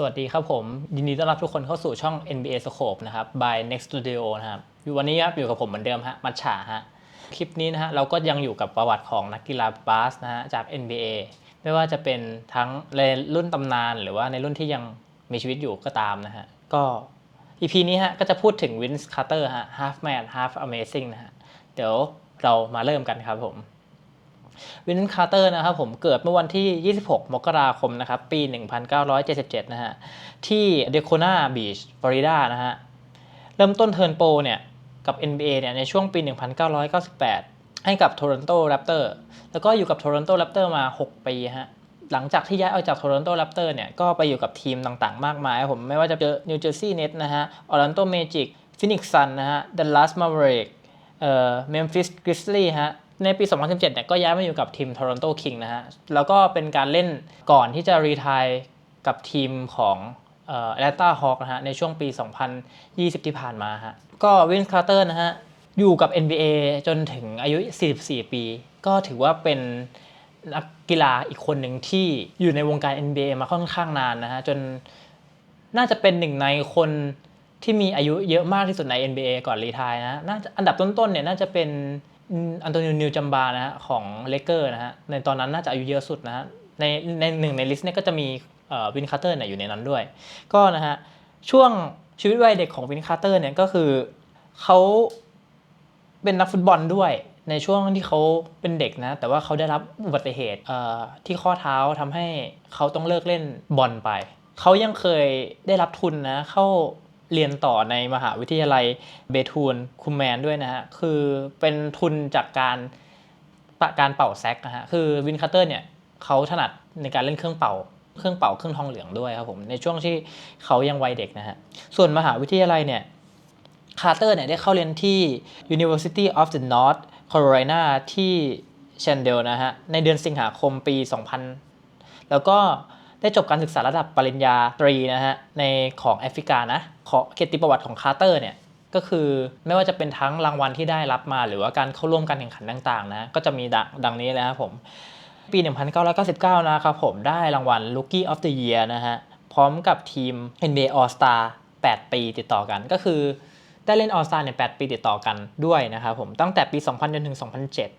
สวัสดีครับผม ยินดีต้อนรับทุกคนเข้าสู่ช่อง NBA Scope นะครับ by Next Studio นะครับอยู่วันนี้ครับอยู่กับผมเหมือนเดิมฮะมัชชาฮะคลิปนี้นะฮะเราก็ยังอยู่กับประวัติของนักกีฬาบาสนะฮะจาก NBA ไม่ว่าจะเป็นทั้งในรุ่นตำนานหรือว่าในรุ่นที่ยังมีชีวิตอยู่ก็ตามนะฮะก็ EP นี้ฮะก็จะพูดถึงวินส์คาร์เตอร์ฮะ half man half amazing นะฮะเดี๋ยวเรามาเริ่มกันครับผม วินส์คาร์เตอร์นะครับผมเกิดเมื่อวันที่ 26 มกราคมนะครับปี 1977 นะฮะที่เดโคนาบีชฟลอริดานะฮะเริ่มต้นเทิร์นโปรเนี่ยกับ NBA เนี่ยในช่วงปี 1998 ให้กับ Toronto Raptor แล้วก็อยู่กับ Toronto Raptor มา 6 ปีฮะหลังจากที่ย้ายออกจาก Toronto Raptor เนี่ยก็ไปอยู่กับทีมต่างๆ มากมายผมไม่ว่าจะเจอ New Jersey Nets นะฮะ Orlando Magic Phoenix Sun นนะฮะ Dallas Mavericks เอ่อ Memphis Grizzlies ฮะ ในปี 2017เนี่ยก็ย้ายมาอยู่กับทีม Toronto King นะฮะ แล้วก็เป็นการเล่นก่อนที่จะรีทายกับทีมของเอ่อ Atlanta Hawks นะฮะ ในช่วงปี 2020 ที่ผ่านมาฮะ ก็วินส์คาร์เตอร์นะฮะ อยู่กับ NBA จนถึงอายุ 44 ปี ก็ถือว่าเป็นนักกีฬาอีกคนหนึ่งที่อยู่ในวงการ NBA มาค่อนข้างนานนะฮะ จนน่าจะเป็นหนึ่งในคนที่มีอายุเยอะมากที่สุดใน NBA ก่อนรีทายนะ น่าจะอันดับต้นๆเนี่ยน่าจะเป็น อันโตนิโอนิวจัมบานะฮะของเลเกอร์นะฮะในตอนนั้นน่าจะอายุเยอะสุดนะฮะในในหนึ่งในลิสต์เนี่ยก็จะมีวินคาร์เตอร์เนี่ยอยู่ในนั้นด้วย ก็นะฮะช่วงชีวิตวัยเด็กของวินคาร์เตอร์เนี่ยก็คือเขาเป็นนักฟุตบอลด้วยในช่วงที่เขาเป็นเด็กนะ แต่ว่าเขาได้รับอุบัติเหตุที่ข้อเท้าทำให้เขาต้องเลิกเล่นบอลไป เขายังเคยได้รับทุนนะ เข้า เรียนต่อในมหาวิทยาลัยเบทูนคุมแมนด้วยนะฮะ คือเป็นทุนจากการปะการเป่าแซกนะฮะ คือวินคาร์เตอร์เนี่ยเขาถนัดในการเล่นเครื่องเป่า เครื่องเป่าเครื่องทองเหลืองด้วยครับผม ในช่วงที่เขายังวัยเด็กนะฮะ ส่วนมหาวิทยาลัยเนี่ยคาร์เตอร์เนี่ยได้เข้าเรียนที่ University of the North Carolina ที่เชนเดลนะฮะ ในเดือนสิงหาคมปี 2000 แล้วก็ ได้จบการศึกษาระดับปริญญาตรีนะฮะในของแอฟริกานะขอเกียรติประวัติของคาร์เตอร์เนี่ยก็คือไม่ว่าจะเป็นทั้งรางวัลที่ได้รับมา หรือว่าการเข้าร่วมการแข่งขันต่างๆนะก็จะมีดังดงนี้เลยครับผม ปี 1999 นะครับผมได้รางวัล Rookie of the Year นะฮะพร้อมกับทีม NBA All Star 8 ปีติดต่อกันก็คือได้เล่น All Star เนี่ย8ปีติดต่อกันด้วยนะครับผมตั้งแต่ปี 2000 จนถึง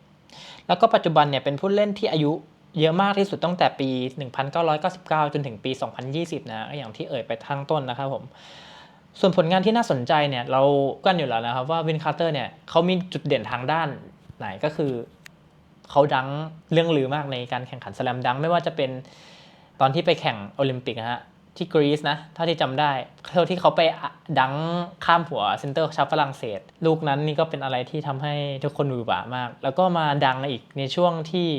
2007 แล้วก็ปัจจุบันเนี่ยเป็นผู้เล่นที่อายุ เยอะมากที่สุดตั้งแต่ปี 1999 จนถึงปี 2020 นะ อย่างที่เอ่ยไปทั้งต้นนะครับผม ส่วนผลงานที่น่าสนใจเนี่ย เรากันอยู่แล้วนะครับว่าวินคาร์เตอร์เนี่ยเขามีจุดเด่นทางด้านไหนก็คือ เขาดังเรื่องลือมากในการแข่งขันสแลมดังไม่ว่าจะเป็นตอนที่ไปแข่งโอลิมปิกนะฮะที่กรีซนะเท่าที่จำได้เท่าที่เขาไปดังข้ามหัวเซนเตอร์ชาวฝรั่งเศส ลูกนั้นนี่ก็เป็นอะไรที่ทำให้ทุกคนมือบ่ามาก แล้วก็มาดังอีกในช่วงที่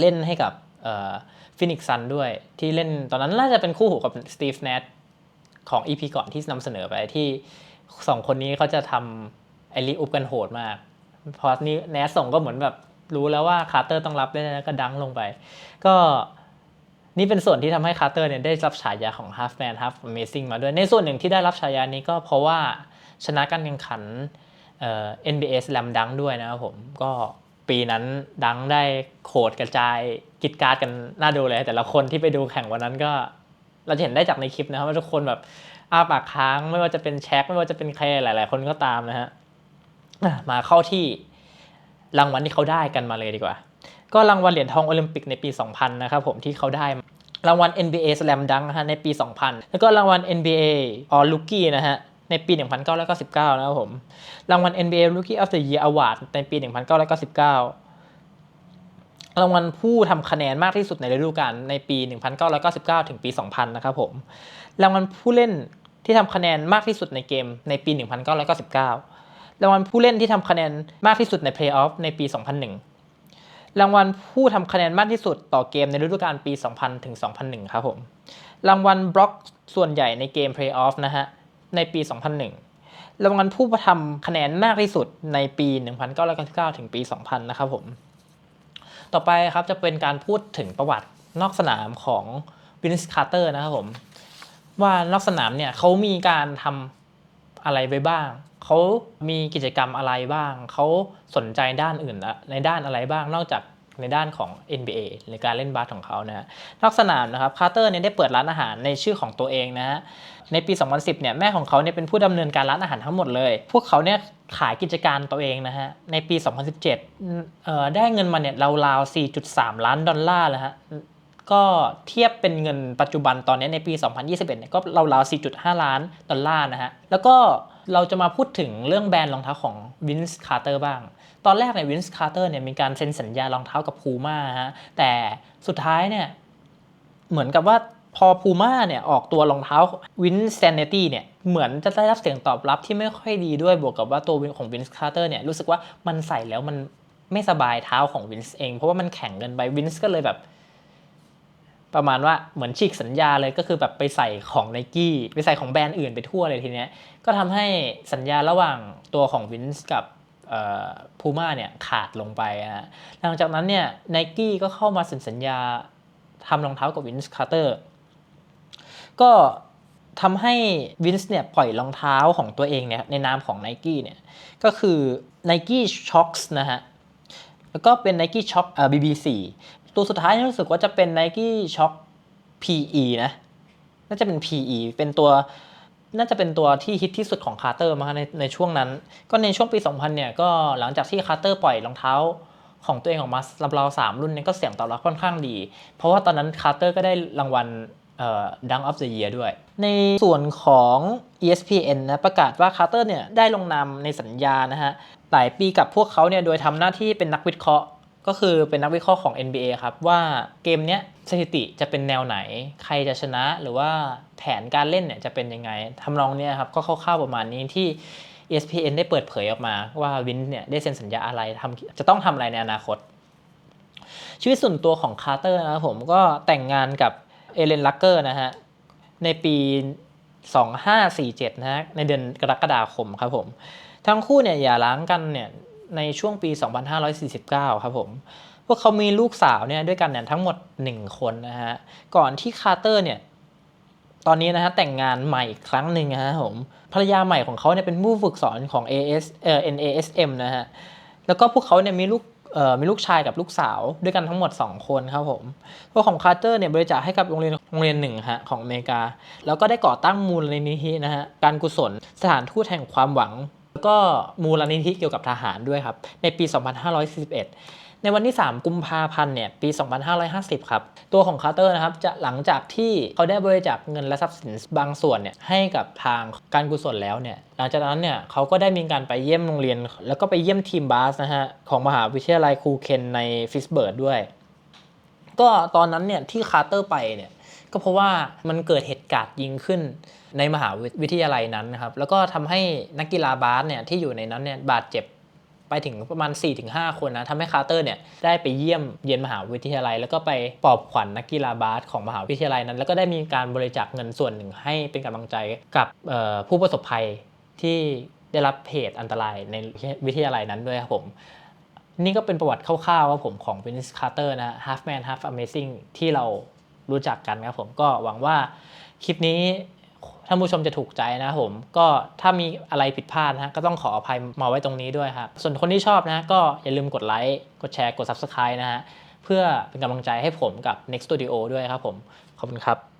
เล่นให้กับฟินิกซันด้วย ที่เล่นตอนนั้นน่าจะเป็นคู่หูกับสตีฟเนทของ EP ก่อนที่นำเสนอไปที่สองคนนี้เขาจะทำไอรีอุปกันโหดมาก พอนี้แนสส่งก็เหมือนแบบรู้แล้วว่าคาร์เตอร์ต้องรับได้แล้วก็ดังลงไป ก็นี่เป็นส่วนที่ทำให้คาร์เตอร์เนี่ยได้รับฉายาของ half man half amazing มาด้วย ในส่วนหนึ่งที่ได้รับฉายานี้ก็เพราะว่าชนะการแข่งขัน NBA Slam Dunk ด้วยนะครับผมก็ ปีนั้นดังได้โขดกระจายกิดการกันน่าดูเลย แต่ละคนที่ไปดูแข่งวันนั้นก็ เราจะเห็นได้จากในคลิปนะครับว่าทุกคนแบบอ้าปากค้างไม่ว่าจะเป็นแช็คไม่ว่าจะเป็นใครหลาย ๆ คนก็ตามนะฮะมาเข้าที่รางวัลที่เขาได้กันมาเลยดีกว่า ก็รางวัลเหรียญทองโอลิมปิกในปี 2000 นะครับผมที่เขาได้รางวัล NBA Slam Dunk ฮะในปี 2000 แล้วก็รางวัล NBA All Rookie นะฮะ ในปี 1999 นะครับผม รางวัล NBA Rookie of the Year Award ในปี 1999 รางวัลผู้ทำคะแนนมากที่สุดในฤดูกาลในปี 1999 ถึงปี 2000 นะครับผม รางวัลผู้เล่นที่ทำคะแนนมากที่สุดในเกมในปี 1999 รางวัลผู้เล่นที่ทำคะแนนมากที่สุดในเพลย์ออฟในปี 2001 รางวัลผู้ทำคะแนนมากที่สุดต่อเกมในฤดูกาลปี 2000 ถึง 2001 ครับผม รางวัลบล็อกส่วนใหญ่ในเกมเพลย์ออฟนะฮะ ในปี 2001 รางวัลผู้ทำคะแนนมากที่สุดในปี 1999 ถึงปี 2000 นะครับผม ต่อไปครับจะเป็นการพูดถึงประวัตินอกสนามของวินส์คาร์เตอร์นะครับผม ว่านอกสนามเนี่ยเขามีการทำอะไรไปบ้าง เขามีกิจกรรมอะไรบ้าง เขาสนใจด้านอื่นในด้านอะไรบ้างนอกจาก ในด้านของ NBA ในการเล่นบาสของเขานะนอกสนามนะครับคาร์เตอร์เนี่ยได้เปิดร้านอาหารในชื่อของตัวเองนะฮะในปี 2010 เนี่ยแม่ของเขาเนี่ยเป็นผู้ดำเนินการร้านอาหารทั้งหมดเลย พวกเขาเนี่ยขายกิจการตัวเองนะฮะ ในปี 2017เอ่อได้เงินมาเนี่ยราวๆ 4.3 ล้านดอลลาร์แล้วฮะ ก็เทียบเป็นเงินปัจจุบันตอนนี้ในปี 2021 เนี่ยก็ราวๆ 4.5 ล้านดอลลาร์นะฮะ แล้วก็ เราจะมาพูดถึงเรื่องแบรนด์รองเท้าของวินส์คาร์เตอร์บ้าง ตอนแรกเนี่ยวินส์คาร์เตอร์เนี่ยมีการเซ็นสัญญารองเท้ากับพูม่าฮะแต่สุดท้ายเนี่ยเหมือนกับว่าพอพูม่าเนี่ยออกตัวรองเท้าวินเซนเนตี้เนี่ยเหมือนจะได้รับเสียงตอบรับที่ไม่ค่อยดีด้วยบวกกับว่าตัวของวินส์คาร์เตอร์เนี่ยรู้สึกว่ามันใส่แล้วมันไม่สบายเท้าของวินส์เอง เพราะว่ามันแข็งเกินไปวินส์ก็เลยแบบ ประมาณว่าเหมือนฉีกสัญญาเลยก็คือแบบไปใส่ของไนกี้ไปใส่ของแบรนด์อื่นไปทั่วเลยทีเนี้ยก็ทำให้สัญญาระหว่างตัวของวินส์กับพูม่าเนี่ยขาดลงไปนะฮะหลังจากนั้นเนี่ยไนกี้ก็เข้ามาเซ็นสัญญาทำรองเท้ากับวินส์คาร์เตอร์ก็ทำให้วินส์เนี่ยปล่อยรองเท้าของตัวเองเนี่ยในนามของ n i กี้เนี่ยก็คือ Nike Shox นะฮะ แล้วก็เป็น Nike Shox เอ่อ BB4 ตัวสุดท้ายรู้สึกว่าจะเป็น Nike Shox PE นะ น่าจะเป็น PE เป็นตัว น่าจะเป็นตัวที่ฮิตที่สุดของคาร์เตอร์มาในในช่วงนั้น ก็ในช่วงปี 2000 เนี่ย ก็หลังจากที่คาร์เตอร์ปล่อยรองเท้าของตัวเองออกมาสำรับเราสามรุ่นเนี่ยก็เสียงตอบรับค่อนข้างดี เพราะว่าตอนนั้นคาร์เตอร์ก็ได้รางวัลเอ่อ Dunk of the Year ด้วย ในส่วนของ ESPN นะประกาศว่าคาร์เตอร์เนี่ยได้ลงนามในสัญญานะฮะ หลายปีกับพวกเขาเนี่ยโดยทำหน้าที่เป็นนักวิเคราะห์ ก็คือเป็นนักวิเคราะห์ของ NBA ครับ ว่าเกมเนี้ยสถิติจะเป็นแนวไหน ใครจะชนะหรือว่าแผนการเล่นเนี่ยจะเป็นยังไงทำนองเนี้ยครับก็คร่าวๆประมาณนี้ที่ ESPN ได้เปิดเผยออกมาว่าวินเนี่ยได้เซ็นสัญญาอะไรทำจะต้องทำอะไรในอนาคต ชีวิตส่วนตัวของคาร์เตอร์นะครับผมก็แต่งงานกับเอเลนลักเกอร์นะฮะในปี 2547 นะฮะในเดือนกรกฎาคมครับผม ทั้งคู่เนี่ยอย่าร้างกันเนี่ย ในช่วงปี 2549 ครับผม พวกเขามีลูกสาวเนี่ยด้วยกันเนี่ยทั้งหมด 1 คนนะฮะ ก่อนที่คาร์เตอร์เนี่ย ตอนนี้นะฮะแต่งงานใหม่อีกครั้งหนึ่งนะฮะผม ภรรยาใหม่ของเขาเนี่ยเป็นผู้ฝึกสอนของ AS เอ่อ NASM นะฮะ แล้วก็พวกเขาเนี่ยมีลูกเอ่อมีลูกชายกับลูกสาวด้วยกันทั้งหมด 2 คนครับผมพวกของคาร์เตอร์เนี่ยบริจาคให้กับโรงเรียนโรงเรียนหนึ่งฮะของอเมริกา แล้วก็ได้ก่อตั้งมูลนิธินะฮะการกุศลสถานทูตแห่งความหวัง แล้วก็มูลนิธิเกี่ยวกับทหารด้วยครับ ในปี 2541 ในวันที่ 3 กุมภาพันธ์เนี่ยปี 2550 ครับ ตัวของคาร์เตอร์นะครับจะหลังจากที่เขาได้บริจาคเงินและทรัพย์สินบางส่วนเนี่ยให้กับทางการกุศลแล้วเนี่ยหลังจากนั้นเนี่ยเขาก็ได้มีการไปเยี่ยมโรงเรียน แล้วก็ไปเยี่ยมทีมบาสนะฮะของมหาวิทยาลัยคูเคนในฟิสเบิร์ดด้วย ก็ตอนนั้นเนี่ยที่คาร์เตอร์ไปเนี่ยก็เพราะว่ามันเกิดเหตุ การยิงขึ้นในมหาวิทยาลัยนั้นนะครับ แล้วก็ทำให้นักกีฬาบาสเนี่ยที่อยู่ในนั้นเนี่ยบาดเจ็บไปถึงประมาณ 4-5 คนนะทำให้คาร์เตอร์เนี่ยได้ไปเยี่ยมเยียนมหาวิทยาลัย แล้วก็ไปปลอบขวัญนักกีฬาบาสของมหาวิทยาลัยนั้น แล้วก็ได้มีการบริจาคเงินส่วนหนึ่งให้เป็นกำลังใจกับผู้ประสบภัยที่ได้รับเหตุอันตรายในวิทยาลัยนั้นด้วยครับผม นี่ก็เป็นประวัติคร่าวๆว่าผมของ Vince Carter นะ Half Man Half Amazing ที่เรา รู้จักกันครับผมก็หวังว่าคลิปนี้ท่านผู้ชมจะถูกใจนะครับผมก็ถ้ามีอะไรผิดพลาดนะฮะก็ต้องขออภัยมาไว้ตรงนี้ด้วยครับ ส่วนคนที่ชอบนะก็อย่าลืมกดไลค์กดแชร์กด Subscribe นะฮะเพื่อเป็นกำลังใจให้ผมกับ Next Studio ด้วยครับผม ขอบคุณครับ